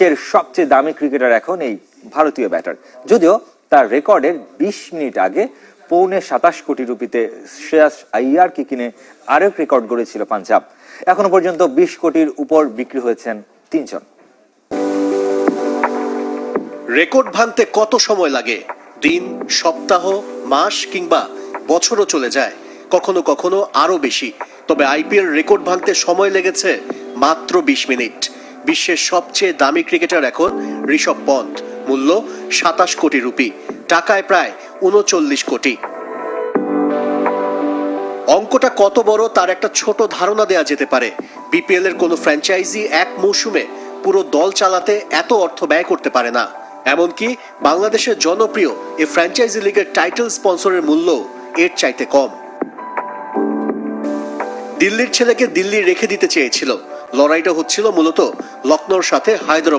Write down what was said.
বিশ্বের সবচেয়ে দামি ক্রিকেটার এখন এই ভারতীয় ব্যাটার। যদিও তার রেকর্ডের বিশ মিনিট আগে পৌনে সাতাশ কোটি রুপিতে শ্রেয়াস আইয়ারকে কিনে আরেক রেকর্ড গড়েছিল পাঞ্জাব। এখনও পর্যন্ত বিশ কোটির উপর বিক্রি হয়েছেন তিনজন। রেকর্ড ভাঙতে কত সময় লাগে? দিন, সপ্তাহ, মাস কিংবা বছরও চলে যায়। কখনো কখনো আরও বেশি। তবে আইপিএল রেকর্ড ভাঙতে সময় লেগেছে মাত্র বিশ মিনিট। বিশ্বের সবচেয়ে দামি ক্রিকেটার এখন ঋষভ পন্থ। মূল্য সাতাশ কোটি রুপি, টাকায় প্রায় উনচল্লিশ কোটি। অঙ্কটা কত বড় তার একটা ছোট ধারণা দেয়া যেতে পারে। বিপিএল এর কোনো ফ্র্যাঞ্চাইজি এক মৌসুমে পুরো দল চালাতে এত অর্থ ব্যয় করতে পারে না। এমনকি বাংলাদেশের জনপ্রিয় এই ফ্র্যাঞ্চাইজি লিগের টাইটেল স্পন্সরের মূল্য এর চাইতে কম। দিল্লির ছেলেকে দিল্লি রেখে দিতে চেয়েছিল। লড়াইটা হচ্ছিল মূলত লখনৌর সাথে হায়দ্রাবাদ